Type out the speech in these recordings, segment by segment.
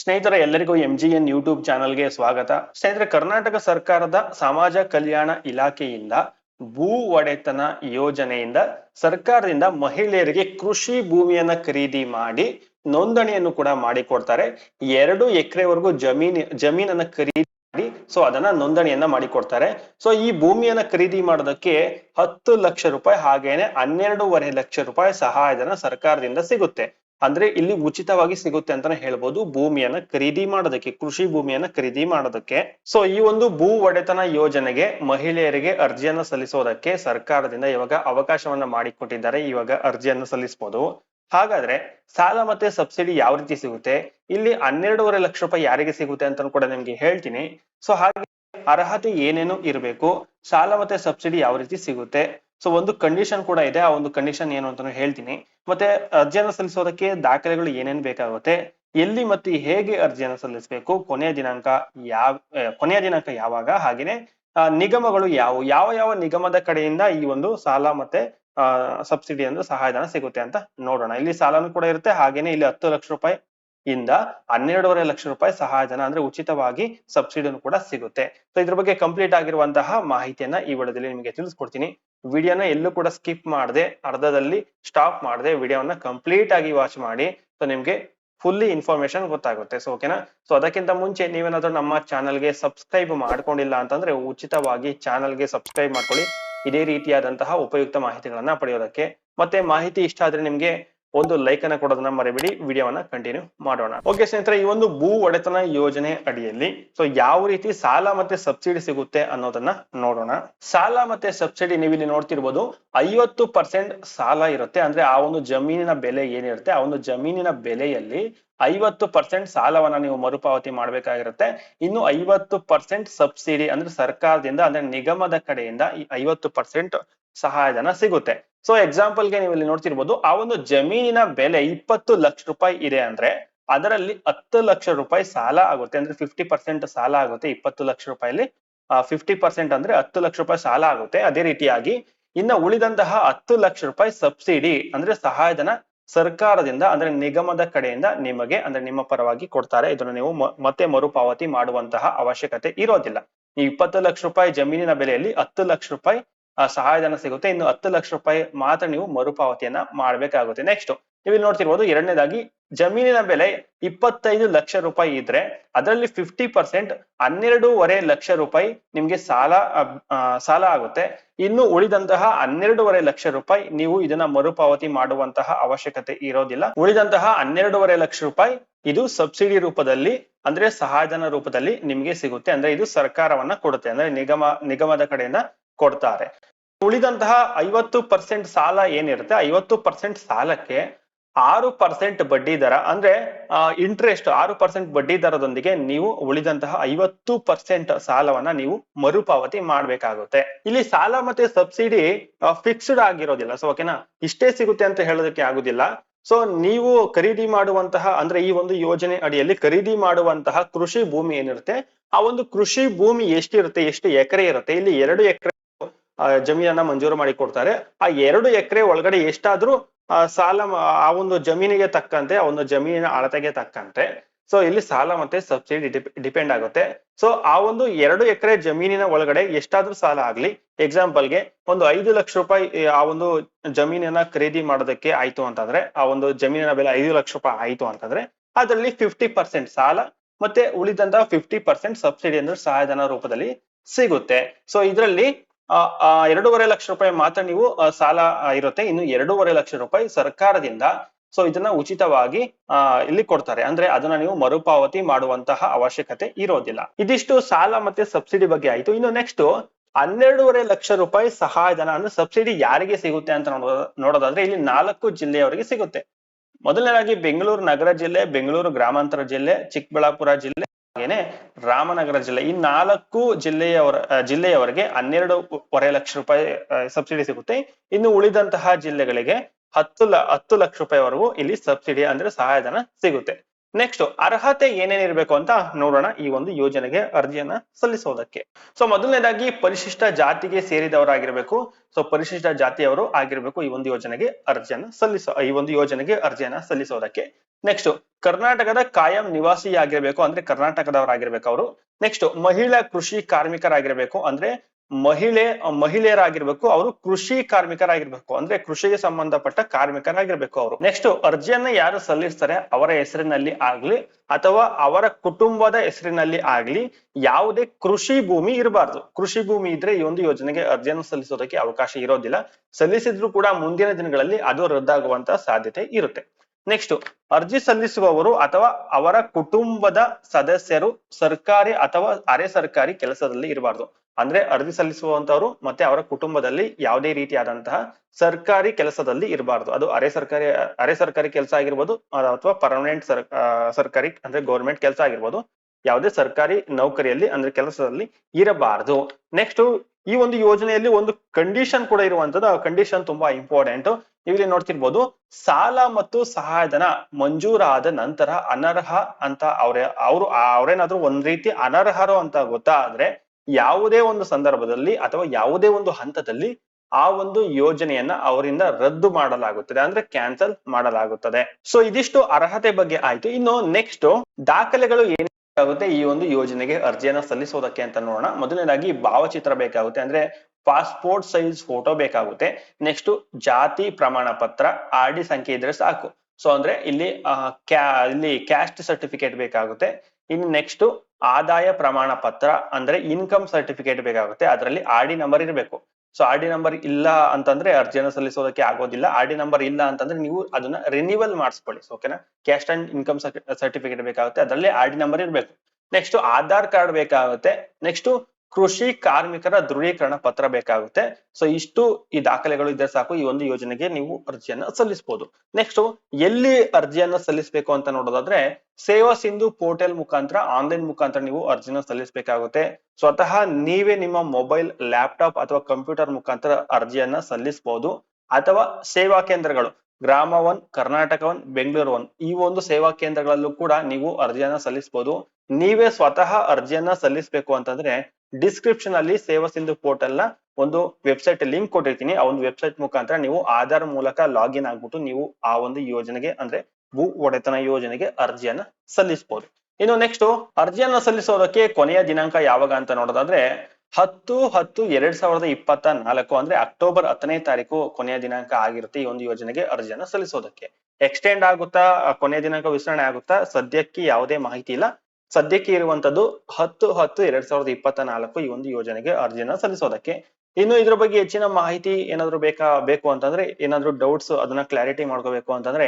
ಸ್ನೇಹಿತರೆ, ಎಲ್ಲರಿಗೂ M G N YouTube ಚಾನಲ್ಗೆ ಸ್ವಾಗತ. ಸ್ನೇಹಿತರೆ, ಕರ್ನಾಟಕ ಸರ್ಕಾರದ ಸಮಾಜ ಕಲ್ಯಾಣ ಇಲಾಖೆಯಿಂದ ಭೂ ಒಡೆತನ ಯೋಜನೆಯಿಂದ ಸರ್ಕಾರದಿಂದ ಮಹಿಳೆಯರಿಗೆ ಕೃಷಿ ಭೂಮಿಯನ್ನ ಖರೀದಿ ಮಾಡಿ ನೋಂದಣಿಯನ್ನು ಕೂಡ ಮಾಡಿಕೊಡ್ತಾರೆ. ಎರಡು ಎಕರೆವರೆಗೂ ಜಮೀನ್, ಜಮೀನನ್ನ ಖರೀದಿ ಮಾಡಿ, ಸೊ ಅದನ್ನ ನೋಂದಣಿಯನ್ನ ಮಾಡಿಕೊಡ್ತಾರೆ. ಸೊ ಈ ಭೂಮಿಯನ್ನ ಖರೀದಿ ಮಾಡೋದಕ್ಕೆ ಹತ್ತು ಲಕ್ಷ ರೂಪಾಯಿ ಹಾಗೇನೆ ಹನ್ನೆರಡೂವರೆ ಲಕ್ಷ ರೂಪಾಯಿ ಸಹಾಯಧನ ಸರ್ಕಾರದಿಂದ ಸಿಗುತ್ತೆ. ಅಂದ್ರೆ ಇಲ್ಲಿ ಉಚಿತವಾಗಿ ಸಿಗುತ್ತೆ ಅಂತಾನೆ ಹೇಳ್ಬೋದು. ಭೂಮಿಯನ್ನ ಖರೀದಿ ಮಾಡೋದಕ್ಕೆ, ಕೃಷಿ ಭೂಮಿಯನ್ನ ಖರೀದಿ ಮಾಡೋದಕ್ಕೆ. ಸೊ ಈ ಒಂದು ಭೂ ಒಡೆತನ ಯೋಜನೆಗೆ ಮಹಿಳೆಯರಿಗೆ ಅರ್ಜಿಯನ್ನ ಸಲ್ಲಿಸೋದಕ್ಕೆ ಸರ್ಕಾರದಿಂದ ಇವಾಗ ಅವಕಾಶವನ್ನ ಮಾಡಿಕೊಟ್ಟಿದ್ದಾರೆ. ಇವಾಗ ಅರ್ಜಿಯನ್ನ ಸಲ್ಲಿಸಬಹುದು ಹಾಗಾದ್ರೆ ಸಾಲ ಮತ್ತೆ ಸಬ್ಸಿಡಿ ಯಾವ ರೀತಿ ಸಿಗುತ್ತೆ? ಇಲ್ಲಿ ಹನ್ನೆರಡೂವರೆ ಲಕ್ಷ ರೂಪಾಯಿ ಯಾರಿಗೆ ಸಿಗುತ್ತೆ ಅಂತ ಕೂಡ ನಿಮ್ಗೆ ಹೇಳ್ತೀನಿ. ಸೊ ಹಾಗೆ ಅರ್ಹತೆ ಏನೇನು ಇರಬೇಕು? ಸಾಲ ಮತ್ತೆ ಸಬ್ಸಿಡಿ ಯಾವ ರೀತಿ ಸಿಗುತ್ತೆ? ಸೊ ಒಂದು ಕಂಡೀಷನ್ ಕೂಡ ಇದೆ. ಆ ಒಂದು ಕಂಡೀಷನ್ ಏನು ಅಂತ ಹೇಳ್ತೀನಿ. ಮತ್ತೆ ಅರ್ಜಿಯನ್ನು ಸಲ್ಲಿಸೋದಕ್ಕೆ ದಾಖಲೆಗಳು ಏನೇನ್ ಬೇಕಾಗುತ್ತೆ? ಎಲ್ಲಿ ಮತ್ತೆ ಹೇಗೆ ಅರ್ಜಿಯನ್ನು ಸಲ್ಲಿಸಬೇಕು? ಕೊನೆಯ ದಿನಾಂಕ ಯಾವ ಕೊನೆಯ ದಿನಾಂಕ ಯಾವಾಗ? ಹಾಗೇನೆ ನಿಗಮಗಳು ಯಾವು ಯಾವ ಯಾವ ನಿಗಮದ ಕಡೆಯಿಂದ ಈ ಒಂದು ಸಾಲ ಮತ್ತೆ ಸಬ್ಸಿಡಿ ಅಂದ್ರೆ ಸಹಾಯಧನ ಸಿಗುತ್ತೆ ಅಂತ ನೋಡೋಣ. ಇಲ್ಲಿ ಸಾಲನು ಕೂಡ ಇರುತ್ತೆ. ಹಾಗೇನೆ ಇಲ್ಲಿ ಹತ್ತು ಲಕ್ಷ ರೂಪಾಯಿ ಇಂದ ಹನ್ನೆರಡೂವರೆ ಲಕ್ಷ ರೂಪಾಯಿ ಸಹಾಯಧನ ಅಂದ್ರೆ ಉಚಿತವಾಗಿ ಸಬ್ಸಿಡಿಯನ್ನು ಕೂಡ ಸಿಗುತ್ತೆ. ಸೊ ಇದ್ರ ಬಗ್ಗೆ ಕಂಪ್ಲೀಟ್ ಆಗಿರುವಂತಹ ಮಾಹಿತಿಯನ್ನ ಈ ವಿಡಿಯೋದಲ್ಲಿ ನಿಮಗೆ ತಿಳಿಸ್ಕೊಡ್ತೀನಿ. ವಿಡಿಯೋನ ಎಲ್ಲೂ ಕೂಡ ಸ್ಕಿಪ್ ಮಾಡದೆ ಅರ್ಧದಲ್ಲಿ ಸ್ಟಾಪ್ ಮಾಡದೆ ವಿಡಿಯೋವನ್ನ ಕಂಪ್ಲೀಟ್ ಆಗಿ ವಾಚ್ ಮಾಡಿ ಸೊ ನಿಮ್ಗೆ ಫುಲ್ಲಿ ಇನ್ಫಾರ್ಮೇಶನ್ ಗೊತ್ತಾಗುತ್ತೆ ಸೊ ಓಕೆನಾ ಸೊ ಅದಕ್ಕಿಂತ ಮುಂಚೆ ನೀವೇನಾದ್ರೂ ನಮ್ಮ ಚಾನಲ್ಗೆ ಸಬ್ಸ್ಕ್ರೈಬ್ ಮಾಡ್ಕೊಂಡಿಲ್ಲ ಅಂತಂದ್ರೆ ಉಚಿತವಾಗಿ ಚಾನಲ್ಗೆ ಸಬ್ಸ್ಕ್ರೈಬ್ ಮಾಡ್ಕೊಳ್ಳಿ. ಇದೇ ರೀತಿಯಾದಂತಹ ಉಪಯುಕ್ತ ಮಾಹಿತಿಗಳನ್ನ ಪಡೆಯೋದಕ್ಕೆ. ಮತ್ತೆ ಮಾಹಿತಿ ಇಷ್ಟ ಆದ್ರೆ ನಿಮ್ಗೆ ಒಂದು ಲೈಕ್ ಅನ್ನ ಕೊಡೋದನ್ನ ಮರಿಬೇಡಿ, ವಿಡಿಯೋವನ್ನ ಕಂಟಿನ್ಯೂ ಮಾಡೋಣ. ಓಕೆ ಸ್ನೇಹಿತರೆ, ಈ ಒಂದು ಭೂ ಒಡೆತನ ಯೋಜನೆ ಅಡಿಯಲ್ಲಿ ಸೊ ಯಾವ ರೀತಿ ಸಾಲ ಮತ್ತೆ ಸಬ್ಸಿಡಿ ಸಿಗುತ್ತೆ ಅನ್ನೋದನ್ನ ನೋಡೋಣ. ಸಾಲ ಮತ್ತೆ ಸಬ್ಸಿಡಿ ನೀವು ಇಲ್ಲಿ ನೋಡ್ತಿರ್ಬೋದು, ಐವತ್ತು ಪರ್ಸೆಂಟ್ ಸಾಲ ಇರುತ್ತೆ. ಅಂದ್ರೆ ಆ ಒಂದು ಜಮೀನಿನ ಬೆಲೆ ಏನಿರುತ್ತೆ, ಆ ಒಂದು ಜಮೀನಿನ ಬೆಲೆಯಲ್ಲಿ ಐವತ್ತು ಪರ್ಸೆಂಟ್ ಸಾಲವನ್ನ ನೀವು ಮರುಪಾವತಿ ಮಾಡಬೇಕಾಗಿರುತ್ತೆ. ಇನ್ನು ಐವತ್ತು ಪರ್ಸೆಂಟ್ ಸಬ್ಸಿಡಿ ಅಂದ್ರೆ ಸರ್ಕಾರದಿಂದ, ಅಂದ್ರೆ ನಿಗಮದ ಕಡೆಯಿಂದ ಈ ಐವತ್ತು ಪರ್ಸೆಂಟ್ ಸಹಾಯಧನ ಸಿಗುತ್ತೆ. ಸೊ ಎಕ್ಸಾಂಪಲ್ಗೆ ನೀವು ಇಲ್ಲಿ ನೋಡ್ತಿರ್ಬೋದು, ಆ ಒಂದು ಜಮೀನಿನ ಬೆಲೆ ಇಪ್ಪತ್ತು ಲಕ್ಷ ರೂಪಾಯಿ ಇದೆ ಅಂದ್ರೆ, ಅದರಲ್ಲಿ ಹತ್ತು ಲಕ್ಷ ರೂಪಾಯಿ ಸಾಲ ಆಗುತ್ತೆ. ಅಂದ್ರೆ ಫಿಫ್ಟಿ ಪರ್ಸೆಂಟ್ ಸಾಲ ಆಗುತ್ತೆ ಇಪ್ಪತ್ತು ಲಕ್ಷ ರೂಪಾಯಿಲಿ ಫಿಫ್ಟಿ ಪರ್ಸೆಂಟ್ ಅಂದ್ರೆ ಹತ್ತು ಲಕ್ಷ ರೂಪಾಯಿ ಸಾಲ ಆಗುತ್ತೆ. ಅದೇ ರೀತಿಯಾಗಿ, ಇನ್ನ ಉಳಿದಂತಹ ಹತ್ತು ಲಕ್ಷ ರೂಪಾಯಿ ಸಬ್ಸಿಡಿ ಅಂದ್ರೆ ಸಹಾಯಧನ ಸರ್ಕಾರದಿಂದ, ಅಂದ್ರೆ ನಿಗಮದ ಕಡೆಯಿಂದ ನಿಮಗೆ, ಅಂದ್ರೆ ನಿಮ್ಮ ಪರವಾಗಿ ಕೊಡ್ತಾರೆ. ಇದನ್ನು ನೀವು ಮತ್ತೆ ಮರುಪಾವತಿ ಮಾಡುವಂತಹ ಅವಶ್ಯಕತೆ ಇರೋದಿಲ್ಲ. ಈ ಇಪ್ಪತ್ತು ಲಕ್ಷ ರೂಪಾಯಿ ಜಮೀನಿನ ಬೆಲೆಯಲ್ಲಿ ಹತ್ತು ಲಕ್ಷ ರೂಪಾಯಿ ಸಹಾಯಧನ ಸಿಗುತ್ತೆ. ಇನ್ನು ಹತ್ತು ಲಕ್ಷ ರೂಪಾಯಿ ಮಾತ್ರ ನೀವು ಮರುಪಾವತಿಯನ್ನ ಮಾಡಬೇಕಾಗುತ್ತೆ. ನೆಕ್ಸ್ಟ್ ನೀವು ಇಲ್ಲಿ ನೋಡ್ತಿರ್ಬೋದು ಎರಡನೇದಾಗಿ ಜಮೀನಿನ ಬೆಲೆ ಇಪ್ಪತ್ತೈದು ಲಕ್ಷ ರೂಪಾಯಿ ಇದ್ರೆ ಅದರಲ್ಲಿ ಫಿಫ್ಟಿ ಪರ್ಸೆಂಟ್ ಹನ್ನೆರಡೂವರೆ ಲಕ್ಷ ರೂಪಾಯಿ ನಿಮ್ಗೆ ಸಾಲ ಸಾಲ ಆಗುತ್ತೆ. ಇನ್ನು ಉಳಿದಂತಹ ಹನ್ನೆರಡೂವರೆ ಲಕ್ಷ ರೂಪಾಯಿ ನೀವು ಇದನ್ನ ಮರುಪಾವತಿ ಮಾಡುವಂತಹ ಅವಶ್ಯಕತೆ ಇರೋದಿಲ್ಲ. ಉಳಿದಂತಹ ಹನ್ನೆರಡೂವರೆ ಲಕ್ಷ ರೂಪಾಯಿ ಇದು ಸಬ್ಸಿಡಿ ರೂಪದಲ್ಲಿ, ಅಂದ್ರೆ ಸಹಾಯಧನ ರೂಪದಲ್ಲಿ ನಿಮ್ಗೆ ಸಿಗುತ್ತೆ. ಅಂದ್ರೆ ಇದು ಸರ್ಕಾರವನ್ನ ಕೊಡುತ್ತೆ. ಅಂದ್ರೆ ನಿಗಮ, ನಿಗಮದ ಕಡೆಯಿಂದ ಕೊಡ್ತಾರೆ. ಉಳಿದಂತಹ ಐವತ್ತು ಪರ್ಸೆಂಟ್ ಸಾಲ ಏನಿರುತ್ತೆ? ಐವತ್ತು ಪರ್ಸೆಂಟ್ ಸಾಲಕ್ಕೆ ಆರು ಪರ್ಸೆಂಟ್ ಬಡ್ಡಿ ದರ ಅಂದ್ರೆ ಇಂಟ್ರೆಸ್ಟ್ ಆರು ಪರ್ಸೆಂಟ್ ಬಡ್ಡಿ ದರದೊಂದಿಗೆ ನೀವು ಉಳಿದಂತಹ ಐವತ್ತು ಪರ್ಸೆಂಟ್ ಸಾಲವನ್ನ ನೀವು ಮರುಪಾವತಿ ಮಾಡ್ಬೇಕಾಗುತ್ತೆ. ಇಲ್ಲಿ ಸಾಲ ಮತ್ತೆ ಸಬ್ಸಿಡಿ ಫಿಕ್ಸ್ಡ್ ಆಗಿರೋದಿಲ್ಲ. ಸೊ ಓಕೆನಾ ಇಷ್ಟೇ ಸಿಗುತ್ತೆ ಅಂತ ಹೇಳೋದಕ್ಕೆ ಆಗುದಿಲ್ಲ. ಸೊ ನೀವು ಖರೀದಿ ಮಾಡುವಂತಹ, ಅಂದ್ರೆ ಈ ಒಂದು ಯೋಜನೆ ಅಡಿಯಲ್ಲಿ ಖರೀದಿ ಮಾಡುವಂತಹ ಕೃಷಿ ಭೂಮಿ ಏನಿರುತ್ತೆ? ಆ ಒಂದು ಕೃಷಿ ಭೂಮಿ ಎಷ್ಟಿರುತ್ತೆ? ಎಷ್ಟು ಎಕರೆ ಇರುತ್ತೆ? ಇಲ್ಲಿ ಎರಡು ಎಕರೆ ಜಮೀನನ್ನ ಮಂಜೂರು ಮಾಡಿ ಕೊಡ್ತಾರೆ. ಆ ಎರಡು ಎಕರೆ ಒಳಗಡೆ ಎಷ್ಟಾದ್ರೂ ಸಾಲ, ಆ ಒಂದು ಜಮೀನಿಗೆ ತಕ್ಕಂತೆ, ಆ ಒಂದು ಜಮೀನಿನ ಅಳತೆಗೆ ತಕ್ಕಂತೆ. ಸೊ ಇಲ್ಲಿ ಸಾಲ ಮತ್ತೆ ಸಬ್ಸಿಡಿ ಡಿಪೆಂಡ್ ಆಗುತ್ತೆ. ಸೊ ಆ ಒಂದು ಎರಡು ಎಕರೆ ಜಮೀನಿನ ಒಳಗಡೆ ಎಷ್ಟಾದ್ರೂ ಸಾಲ ಆಗ್ಲಿ, ಎಕ್ಸಾಂಪಲ್ಗೆ ಒಂದು ಐದು ಲಕ್ಷ ರೂಪಾಯಿ ಆ ಒಂದು ಜಮೀನನ್ನ ಖರೀದಿ ಮಾಡೋದಕ್ಕೆ ಆಯ್ತು ಅಂತಂದ್ರೆ, ಆ ಒಂದು ಜಮೀನಿನ ಬೆಲೆ ಐದು ಲಕ್ಷ ರೂಪಾಯಿ ಆಯ್ತು ಅಂತಂದ್ರೆ, ಅದರಲ್ಲಿ ಫಿಫ್ಟಿ ಪರ್ಸೆಂಟ್ ಸಾಲ ಮತ್ತೆ ಉಳಿದಂತಹ ಫಿಫ್ಟಿ ಪರ್ಸೆಂಟ್ ಸಬ್ಸಿಡಿ ಅಂದ್ರೆ ಸಹಾಯಧನ ರೂಪದಲ್ಲಿ ಸಿಗುತ್ತೆ. ಸೊ ಇದರಲ್ಲಿ ಆ, ಎರಡೂವರೆ ಲಕ್ಷ ರೂಪಾಯಿ ಮಾತ್ರ ನೀವು ಸಾಲ ಇರುತ್ತೆ. ಇನ್ನು ಎರಡೂವರೆ ಲಕ್ಷ ರೂಪಾಯಿ ಸರ್ಕಾರದಿಂದ ಸೊ ಇದನ್ನ ಉಚಿತವಾಗಿ ಆ ಇಲ್ಲಿ ಕೊಡ್ತಾರೆ. ಅಂದ್ರೆ ಅದನ್ನ ನೀವು ಮರುಪಾವತಿ ಮಾಡುವಂತಹ ಅವಶ್ಯಕತೆ ಇರೋದಿಲ್ಲ. ಇದಿಷ್ಟು ಸಾಲ ಮತ್ತೆ ಸಬ್ಸಿಡಿ ಬಗ್ಗೆ ಆಯ್ತು. ಇನ್ನು ನೆಕ್ಸ್ಟ್ ಹನ್ನೆರಡೂವರೆ ಲಕ್ಷ ರೂಪಾಯಿ ಸಹಾಯಧನ ಅಂದ್ರೆ ಸಬ್ಸಿಡಿ ಯಾರಿಗೆ ಸಿಗುತ್ತೆ ಅಂತ ನೋಡೋ ನೋಡೋದಾದ್ರೆ ಇಲ್ಲಿ ನಾಲ್ಕು ಜಿಲ್ಲೆಯವರಿಗೆ ಸಿಗುತ್ತೆ. ಮೊದಲನೇದಾಗಿ ಬೆಂಗಳೂರು ನಗರ ಜಿಲ್ಲೆ ಬೆಂಗಳೂರು ಗ್ರಾಮಾಂತರ ಜಿಲ್ಲೆ ಚಿಕ್ಕಬಳ್ಳಾಪುರ ಜಿಲ್ಲೆ ಹಾಗೇನೆ ರಾಮನಗರ ಜಿಲ್ಲೆ, ಈ ನಾಲ್ಕು ಜಿಲ್ಲೆಯವರ ಜಿಲ್ಲೆಯವರಿಗೆ ಹನ್ನೆರಡೂವರೆ ಲಕ್ಷ ರೂಪಾಯಿ ಸಬ್ಸಿಡಿ ಸಿಗುತ್ತೆ. ಇನ್ನು ಉಳಿದಂತಹ ಜಿಲ್ಲೆಗಳಿಗೆ ಹತ್ತು ಲ, ಹತ್ತು ಲಕ್ಷ ರೂಪಾಯಿವರೆಗೂ ಇಲ್ಲಿ ಸಬ್ಸಿಡಿ ಅಂದ್ರೆ ಸಹಾಯಧನ ಸಿಗುತ್ತೆ. ನೆಕ್ಸ್ಟ್ ಅರ್ಹತೆ ಏನೇನಿರ್ಬೇಕು ಅಂತ ನೋಡೋಣ ಈ ಒಂದು ಯೋಜನೆಗೆ ಅರ್ಜಿಯನ್ನ ಸಲ್ಲಿಸೋದಕ್ಕೆ. ಸೊ ಮೊದಲನೇದಾಗಿ ಪರಿಶಿಷ್ಟ ಜಾತಿಗೆ ಸೇರಿದವರಾಗಿರ್ಬೇಕು. ಸೊ ಪರಿಶಿಷ್ಟ ಜಾತಿಯವರು ಆಗಿರ್ಬೇಕು ಈ ಒಂದು ಯೋಜನೆಗೆ ಅರ್ಜಿಯನ್ನ ಸಲ್ಲಿಸೋ, ಈ ಒಂದು ಯೋಜನೆಗೆ ಅರ್ಜಿಯನ್ನ ಸಲ್ಲಿಸೋದಕ್ಕೆ. ನೆಕ್ಸ್ಟ್ ಕರ್ನಾಟಕದ ಕಾಯಂ ನಿವಾಸಿ ಆಗಿರಬೇಕು ಅಂದ್ರೆ ಕರ್ನಾಟಕದವರಾಗಿರ್ಬೇಕು ಅವರು. ನೆಕ್ಸ್ಟ್ ಮಹಿಳಾ ಕೃಷಿ ಕಾರ್ಮಿಕರಾಗಿರ್ಬೇಕು ಅಂದ್ರೆ ಮಹಿಳೆ, ಮಹಿಳೆಯರಾಗಿರ್ಬೇಕು, ಅವರು ಕೃಷಿ ಕಾರ್ಮಿಕರಾಗಿರ್ಬೇಕು ಅಂದ್ರೆ ಕೃಷಿಗೆ ಸಂಬಂಧಪಟ್ಟ ಕಾರ್ಮಿಕರಾಗಿರ್ಬೇಕು ಅವರು. ನೆಕ್ಸ್ಟ್ ಅರ್ಜಿಯನ್ನ ಯಾರು ಸಲ್ಲಿಸ್ತಾರೆ? ಅವರ ಹೆಸರಿನಲ್ಲಿ ಆಗ್ಲಿ ಅಥವಾ ಅವರ ಕುಟುಂಬದ ಹೆಸರಿನಲ್ಲಿ ಆಗ್ಲಿ ಯಾವುದೇ ಕೃಷಿ ಭೂಮಿ ಇರಬಾರ್ದು. ಕೃಷಿ ಭೂಮಿ ಇದ್ರೆ ಈ ಒಂದು ಯೋಜನೆಗೆ ಅರ್ಜಿಯನ್ನು ಸಲ್ಲಿಸೋದಕ್ಕೆ ಅವಕಾಶ ಇರೋದಿಲ್ಲ. ಸಲ್ಲಿಸಿದ್ರು ಕೂಡ ಮುಂದಿನ ದಿನಗಳಲ್ಲಿ ಅದು ರದ್ದಾಗುವಂತ ಸಾಧ್ಯತೆ ಇರುತ್ತೆ. ನೆಕ್ಸ್ಟ್ ಅರ್ಜಿ ಸಲ್ಲಿಸುವವರು ಅಥವಾ ಅವರ ಕುಟುಂಬದ ಸದಸ್ಯರು ಸರ್ಕಾರಿ ಅಥವಾ ಅರೆ ಸರ್ಕಾರಿ ಕೆಲಸದಲ್ಲಿ ಇರಬಾರ್ದು. ಅಂದ್ರೆ ಅರ್ಜಿ ಸಲ್ಲಿಸುವಂತವರು ಮತ್ತೆ ಅವರ ಕುಟುಂಬದಲ್ಲಿ ಯಾವುದೇ ರೀತಿಯಾದಂತಹ ಸರ್ಕಾರಿ ಕೆಲಸದಲ್ಲಿ ಇರಬಾರ್ದು. ಅದು ಅರೆ ಸರ್ಕಾರಿ ಅರೆ ಸರ್ಕಾರಿ ಕೆಲಸ ಆಗಿರ್ಬೋದು, ಅಥವಾ ಪರ್ಮನೆಂಟ್ ಸರ್ ಸರ್ಕಾರಿ ಅಂದ್ರೆ ಗೌರ್ಮೆಂಟ್ ಕೆಲಸ ಆಗಿರ್ಬೋದು, ಯಾವುದೇ ಸರ್ಕಾರಿ ನೌಕರಿಯಲ್ಲಿ ಅಂದ್ರೆ ಕೆಲಸದಲ್ಲಿ ಇರಬಾರದು. ನೆಕ್ಸ್ಟ್ ಈ ಒಂದು ಯೋಜನೆಯಲ್ಲಿ ಒಂದು ಕಂಡೀಷನ್ ಕೂಡ ಇರುವಂತದ್ದು. ಆ ಕಂಡೀಷನ್ ತುಂಬಾ ಇಂಪಾರ್ಟೆಂಟ್ ಇಲ್ಲಿ ನೋಡ್ತಿರ್ಬೋದು ಸಾಲ ಮತ್ತು ಸಹಾಯಧನ ಮಂಜೂರಾದ ನಂತರ ಅನರ್ಹ ಅಂತ ಅವ್ರ, ಅವರು, ಅವ್ರೇನಾದ್ರೂ ಒಂದ್ ರೀತಿ ಅನರ್ಹರು ಅಂತ ಗೊತ್ತಾದ್ರೆ ಯಾವುದೇ ಒಂದು ಸಂದರ್ಭದಲ್ಲಿ ಅಥವಾ ಯಾವುದೇ ಒಂದು ಹಂತದಲ್ಲಿ ಆ ಒಂದು ಯೋಜನೆಯನ್ನ ಅವರಿಂದ ರದ್ದು ಮಾಡಲಾಗುತ್ತದೆ ಅಂದ್ರೆ ಕ್ಯಾನ್ಸಲ್ ಮಾಡಲಾಗುತ್ತದೆ. ಸೊ ಇದಿಷ್ಟು ಅರ್ಹತೆ ಬಗ್ಗೆ ಆಯ್ತು. ಇನ್ನು ನೆಕ್ಸ್ಟ್ ದಾಖಲೆಗಳು ಏನಾಗುತ್ತೆ ಈ ಒಂದು ಯೋಜನೆಗೆ ಅರ್ಜಿಯನ್ನ ಸಲ್ಲಿಸೋದಕ್ಕೆ ಅಂತ ನೋಡೋಣ. ಮೊದಲನೇದಾಗಿ ಭಾವಚಿತ್ರ ಬೇಕಾಗುತ್ತೆ ಅಂದ್ರೆ ಪಾಸ್ಪೋರ್ಟ್ ಸೈಜ್ ಫೋಟೋ ಬೇಕಾಗುತ್ತೆ. ನೆಕ್ಸ್ಟ್ ಜಾತಿ ಪ್ರಮಾಣ ಪತ್ರ, ಆರ್ ಡಿ ಸಂಖ್ಯೆ ಇದ್ರೆ ಸಾಕು. ಸೊ ಅಂದ್ರೆ ಇಲ್ಲಿ ಇಲ್ಲಿ ಕ್ಯಾಸ್ಟ್ ಸರ್ಟಿಫಿಕೇಟ್ ಬೇಕಾಗುತ್ತೆ. ಇನ್ನು ನೆಕ್ಸ್ಟ್ ಆದಾಯ ಪ್ರಮಾಣ ಪತ್ರ, ಅಂದ್ರೆ ಇನ್ಕಮ್ ಸರ್ಟಿಫಿಕೇಟ್ ಬೇಕಾಗುತ್ತೆ. ಅದರಲ್ಲಿ ಆರ್ ಡಿ ನಂಬರ್ ಇರಬೇಕು. ಸೊ ಆರ್ ಡಿ ನಂಬರ್ ಇಲ್ಲ ಅಂತಂದ್ರೆ ಅರ್ಜಿಯನ್ನು ಸಲ್ಲಿಸೋದಕ್ಕೆ ಆಗೋದಿಲ್ಲ. ಆರ್ ಡಿ ನಂಬರ್ ಇಲ್ಲ ಅಂತಂದ್ರೆ ನೀವು ಅದನ್ನ ರಿನಿವಲ್ ಮಾಡಿಸ್ಕೊಳ್ಳಿ. ಓಕೆನಾ ಕ್ಯಾಸ್ಟ್ ಅಂಡ್ ಇನ್ಕಮ್ ಸರ್ಟಿಫಿಕೇಟ್ ಬೇಕಾಗುತ್ತೆ. ಅದರಲ್ಲಿ ಆರ್ ಡಿ ನಂಬರ್ ಇರಬೇಕು. ನೆಕ್ಸ್ಟ್ ಆಧಾರ್ ಕಾರ್ಡ್ ಬೇಕಾಗುತ್ತೆ. ನೆಕ್ಸ್ಟ್ ಕೃಷಿ ಕಾರ್ಮಿಕರ ದೃಢೀಕರಣ ಪತ್ರ ಬೇಕಾಗುತ್ತೆ. ಸೊ ಇಷ್ಟು ಈ ದಾಖಲೆಗಳು ಇದ್ರೆ ಸಾಕು. ಈ ಒಂದು ಯೋಜನೆಗೆ ನೀವು ಅರ್ಜಿಯನ್ನ ಸಲ್ಲಿಸಬಹುದು ನೆಕ್ಸ್ಟ್ ಎಲ್ಲಿ ಅರ್ಜಿಯನ್ನ ಸಲ್ಲಿಸಬೇಕು ಅಂತ ನೋಡೋದಾದ್ರೆ, ಸೇವಾ ಸಿಂಧು ಪೋರ್ಟಲ್ ಮುಖಾಂತರ, ಆನ್ಲೈನ್ ಮುಖಾಂತರ ನೀವು ಅರ್ಜಿನ ಸಲ್ಲಿಸಬೇಕಾಗುತ್ತೆ. ಸ್ವತಃ ನೀವೇ ನಿಮ್ಮ ಮೊಬೈಲ್, ಲ್ಯಾಪ್ಟಾಪ್ ಅಥವಾ ಕಂಪ್ಯೂಟರ್ ಮುಖಾಂತರ ಅರ್ಜಿಯನ್ನ ಸಲ್ಲಿಸಬಹುದು ಅಥವಾ ಸೇವಾ ಕೇಂದ್ರಗಳು, Grama one, Karnataka one, Bengaluru one, ಈ ಒಂದು ಸೇವಾ ಕೇಂದ್ರಗಳಲ್ಲೂ ಕೂಡ ನೀವು ಅರ್ಜಿಯನ್ನ ಸಲ್ಲಿಸಬಹುದು ನೀವೇ ಸ್ವತಃ ಅರ್ಜಿಯನ್ನ ಸಲ್ಲಿಸಬೇಕು ಅಂತಂದ್ರೆ ಡಿಸ್ಕ್ರಿಪ್ಷನ್ ಅಲ್ಲಿ ಸೇವಾ ಸಿಂಧು ಪೋರ್ಟಲ್ನ ಒಂದು ವೆಬ್ಸೈಟ್ ಲಿಂಕ್ ಕೊಟ್ಟಿರ್ತೀನಿ. ಆ ಒಂದು ವೆಬ್ಸೈಟ್ ಮುಖಾಂತರ ನೀವು ಆಧಾರ್ ಮೂಲಕ ಲಾಗಿನ್ ಆಗ್ಬಿಟ್ಟು ನೀವು ಆ ಒಂದು ಯೋಜನೆಗೆ ಅಂದ್ರೆ ಭೂ ಒಡೆತನ ಯೋಜನೆಗೆ ಅರ್ಜಿಯನ್ನ ಸಲ್ಲಿಸಬಹುದು ಇನ್ನು ನೆಕ್ಸ್ಟ್ ಅರ್ಜಿಯನ್ನ ಸಲ್ಲಿಸೋದಕ್ಕೆ ಕೊನೆಯ ದಿನಾಂಕ ಯಾವಾಗ ಅಂತ ನೋಡೋದಾದ್ರೆ ಹತ್ತು ಹತ್ತು ಎರಡ್ ಸಾವಿರದ ಇಪ್ಪತ್ತ ನಾಲ್ಕು ಅಂದ್ರೆ ಅಕ್ಟೋಬರ್ ಹತ್ತನೇ ತಾರೀಕು ಕೊನೆಯ ದಿನಾಂಕ ಆಗಿರುತ್ತೆ ಈ ಒಂದು ಯೋಜನೆಗೆ ಅರ್ಜಿಯನ್ನ ಸಲ್ಲಿಸೋದಕ್ಕೆ. ಎಕ್ಸ್ಟೆಂಡ್ ಆಗುತ್ತಾ, ಕೊನೆಯ ದಿನಾಂಕ ವಿಸ್ತರಣೆ ಆಗುತ್ತಾ, ಸದ್ಯಕ್ಕೆ ಯಾವುದೇ ಮಾಹಿತಿ ಇಲ್ಲ. ಸದ್ಯಕ್ಕೆ ಇರುವಂತದ್ದು ಹತ್ತು ಹತ್ತು ಎರಡ್ ಸಾವಿರದ ಇಪ್ಪತ್ತ ನಾಲ್ಕು ಈ ಒಂದು ಯೋಜನೆಗೆ ಅರ್ಜಿಯನ್ನ ಸಲ್ಲಿಸೋದಕ್ಕೆ. ಇನ್ನು ಇದ್ರ ಬಗ್ಗೆ ಹೆಚ್ಚಿನ ಮಾಹಿತಿ ಏನಾದ್ರು ಬೇಕಾ, ಬೇಕು ಅಂತಂದ್ರೆ, ಏನಾದ್ರು ಡೌಟ್ಸ್ ಅದನ್ನ ಕ್ಲಾರಿಟಿ ಮಾಡ್ಕೋಬೇಕು ಅಂತಂದ್ರೆ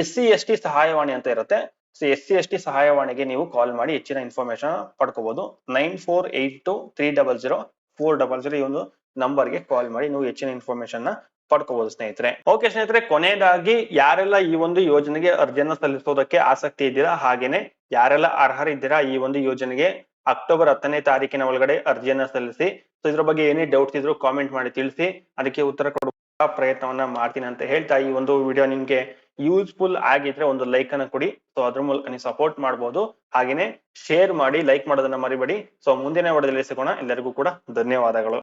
ಎಸ್ ಸಿ ಎಸ್ ಟಿ ಸಹಾಯವಾಣಿ ಅಂತ ಇರುತ್ತೆ. So S C S T ಸಹಾಯವಾಣಿಗೆ ನೀವು ಕಾಲ್ ಮಾಡಿ ಹೆಚ್ಚಿನ ಇನ್ಫಾರ್ಮೇಶನ್ ಪಡ್ಕೋಬಹುದು nine four eight two three double zero four double zero ಈ ಒಂದು ನಂಬರ್ಗೆ ಕಾಲ್ ಮಾಡಿ ನೀವು ಹೆಚ್ಚಿನ ಇನ್ಫಾರ್ಮೇಶನ್ನ ಪಡ್ಕೋಬಹುದು ಸ್ನೇಹಿತರೆ. ಓಕೆ ಸ್ನೇಹಿತರೆ, ಕೊನೆಯದಾಗಿ ಯಾರೆಲ್ಲ ಈ ಒಂದು ಯೋಜನೆಗೆ ಅರ್ಜಿಯನ್ನ ಸಲ್ಲಿಸೋದಕ್ಕೆ ಆಸಕ್ತಿ ಇದ್ದೀರಾ ಹಾಗೇನೆ ಯಾರೆಲ್ಲ ಅರ್ಹರಿದ್ದೀರಾ ಈ ಒಂದು ಯೋಜನೆಗೆ ಅಕ್ಟೋಬರ್ ಹತ್ತನೇ ತಾರೀಕಿನ ಒಳಗಡೆ ಅರ್ಜಿಯನ್ನ ಸಲ್ಲಿಸಿ. ಸೊ ಇದ್ರ ಬಗ್ಗೆ ಏನೇ ಡೌಟ್ಸ್ ಇದ್ರು ಕಾಮೆಂಟ್ ಮಾಡಿ ತಿಳಿಸಿ. ಅದಕ್ಕೆ ಉತ್ತರ ಕೊಡುವ ಪ್ರಯತ್ನವನ್ನ ಮಾಡ್ತೀನಿ ಅಂತ ಹೇಳ್ತಾ ಈ ಒಂದು ವಿಡಿಯೋ ನಿಮ್ಗೆ ಯೂಸ್ಫುಲ್ ಆಗಿದ್ರೆ ಒಂದು ಲೈಕ್ ಅನ್ನ ಕೊಡಿ. ಸೊ ಅದ್ರ ಮೂಲಕ ನೀವು ಸಪೋರ್ಟ್ ಮಾಡಬಹುದು ಹಾಗೇನೆ ಶೇರ್ ಮಾಡಿ ಲೈಕ್ ಮಾಡೋದನ್ನ ಮರಿಬೇಡಿ. ಸೊ ಮುಂದಿನ ವಿಡಿಯೋದಲ್ಲಿ ಸಿಗೋಣ. ಎಲ್ಲರಿಗೂ ಕೂಡ ಧನ್ಯವಾದಗಳು.